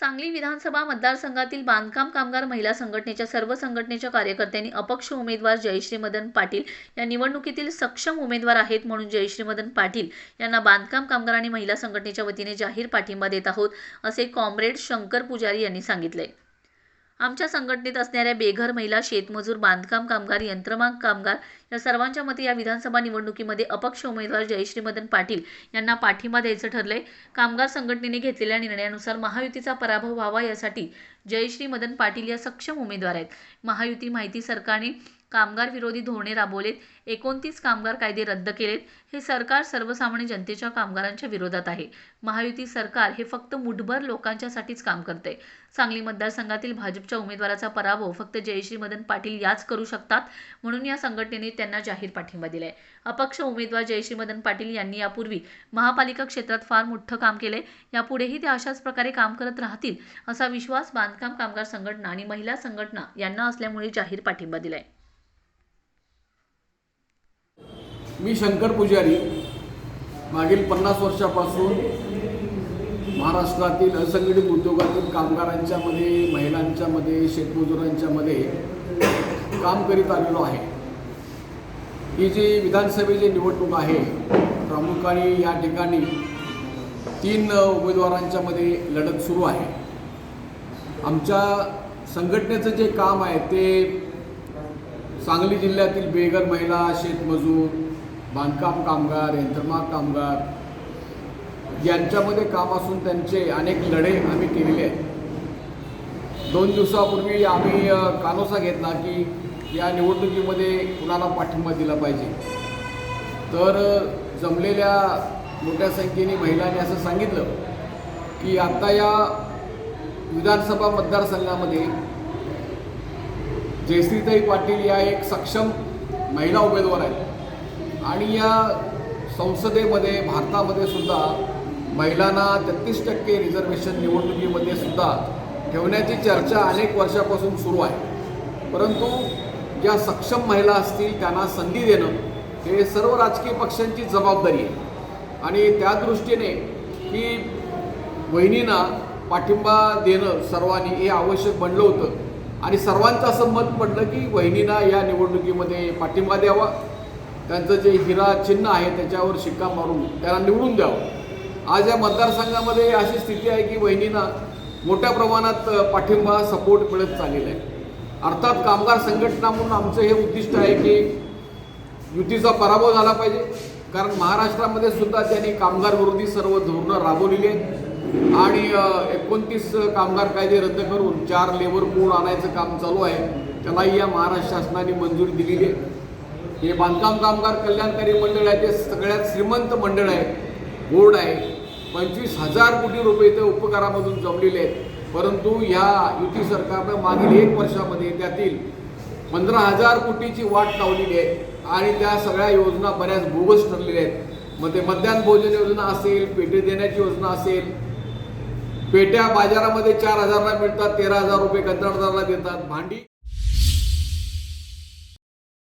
सांगली विधानसभा मतदारसंघातील बांधकाम कामगार महिला संघटनेच्या सर्व संघटनेच्या कार्यकर्त्यांनी अपक्ष उमेदवार जयश्री मदन पाटील या निवडणुकीतील सक्षम उमेदवार आहेत म्हणून जयश्री मदन पाटील यांना बांधकाम कामगार आणि महिला संघटनेच्या वतीने जाहीर पाठिंबा देत आहोत असे कॉम्रेड शंकर पुजारी यांनी सांगितले. आमच्या संघटनेत असणाऱ्या बेघर महिला शेतमजूर बांधकाम कामगार यंत्रमाग कामगार या सर्वांच्या मते या विधानसभा निवडणुकीमध्ये अपक्ष उमेदवार जयश्री मदन पाटील यांना पाठिंबा द्यायचं ठरलंय. कामगार संघटनेने घेतलेल्या निर्णयानुसार महायुतीचा पराभव व्हावा यासाठी जयश्री मदन पाटील या सक्षम उमेदवार आहेत. महायुती माहिती सरकारने कामगार विरोधी धोरणे राबवलेत. एकोणतीस कामगार कायदे रद्द केलेत. हे सरकार सर्वसामान्य जनतेच्या कामगारांच्या विरोधात आहे. महायुती सरकार हे फक्त मुठभर लोकांच्यासाठीच काम करते सांगली मतदारसंघातील भाजपच्या उमेदवाराचा पराभव फक्त जयश्री मदन पाटील याच करू शकतात म्हणून या संघटनेने त्यांना जाहीर पाठिंबा दिलाय. अपक्ष उमेदवार जयश्री मदन पाटील यांनी यापूर्वी महापालिका क्षेत्रात फार मोठं काम केलंय. यापुढेही ते अशाच प्रकारे काम करत राहतील असा विश्वास बांधकाम कामगार संघटना आणि महिला संघटना यांना असल्यामुळे जाहीर पाठिंबा दिलाय. मी शंकर पुजारी मागील पन्नास वर्षापासून महाराष्ट्रातील असंघटित उद्योगातील कामगारांच्यामध्ये महिलांच्यामध्ये शेतमजुरांच्यामध्ये काम करीत आलेलो आहे. ही जी विधानसभेची निवडणूक आहे प्रामुख्याने या ठिकाणी तीन उमेदवारांच्यामध्ये लढत सुरू आहे. आमच्या संघटनेचं जे काम आहे ते सांगली जिल्ह्यातील बेघर महिला शेतमजूर बांधकाम कामगार यंत्रमाग कामगार यांच्यामध्ये काम असून त्यांचे अनेक लढे आम्ही केलेले आहेत. दोन दिवसापूर्वी आम्ही कानोसा घेतला की या निवडणुकीमध्ये कुणाला पाठिंबा दिला पाहिजे. तर जमलेल्या मोठ्या संख्येने महिलांनी असं सांगितलं की आत्ता या विधानसभा मतदारसंघामध्ये जयश्रीताई पाटील या एक सक्षम महिला उमेदवार आहेत. आणि या संसदेमध्ये भारतामध्ये सुद्धा महिलांना तेहतीस टक्के रिझर्वेशन निवडणुकीमध्ये सुद्धा ठेवण्याची चर्चा अनेक वर्षापासून सुरू आहे. परंतु ज्या सक्षम महिला असतील त्यांना संधी देणं हे सर्व राजकीय पक्षांची जबाबदारी आहे. आणि त्या दृष्टीने की वहिनींना पाठिंबा देणं सर्वांनी हे आवश्यक बनलं होतं. आणि सर्वांचं असं मत पडलं की वहिनींना या निवडणुकीमध्ये पाठिंबा द्यावा. त्यांचं जे हिरा चिन्ह आहे त्याच्यावर शिक्का मारून त्यांना निवडून द्यावं. आज या मतदारसंघामध्ये अशी स्थिती आहे की वहिनींना मोठ्या प्रमाणात पाठिंबा सपोर्ट मिळत चाललेला आहे. अर्थात कामगार संघटना म्हणून आमचं हे उद्दिष्ट आहे की युतीचा पराभव झाला पाहिजे. कारण महाराष्ट्रामध्ये सुद्धा त्यांनी कामगार विरोधी सर्व धोरणं राबवलेली आहेत. आणि एकोणतीस कामगार कायदे रद्द करून चार लेबर कोड आणायचं काम चालू आहे. त्यालाही या महाराष्ट्र शासनाने मंजुरी दिलेली आहे. हे बांधकाम कामगार कल्याणकारी मंडळ आहे ते सगळ्यात श्रीमंत मंडळ आहे बोर्ड आहे. पंचवीस हजार कोटी रुपये इथे उपकारामधून जमलेले आहेत. परंतु ह्या युती सरकारनं मागील एक वर्षामध्ये त्यातील पंधरा हजार कोटीची वाट लावलेली आहे आणि त्या सगळ्या योजना बऱ्याच बोगस ठरलेल्या आहेत. मग ते मध्यान्ह भोजन योजना असेल पेटे देण्याची योजना असेल पेट्या बाजारामध्ये चार हजारला मिळतात तेरा हजार रुपये कंत्राटदाराला देतात भांडी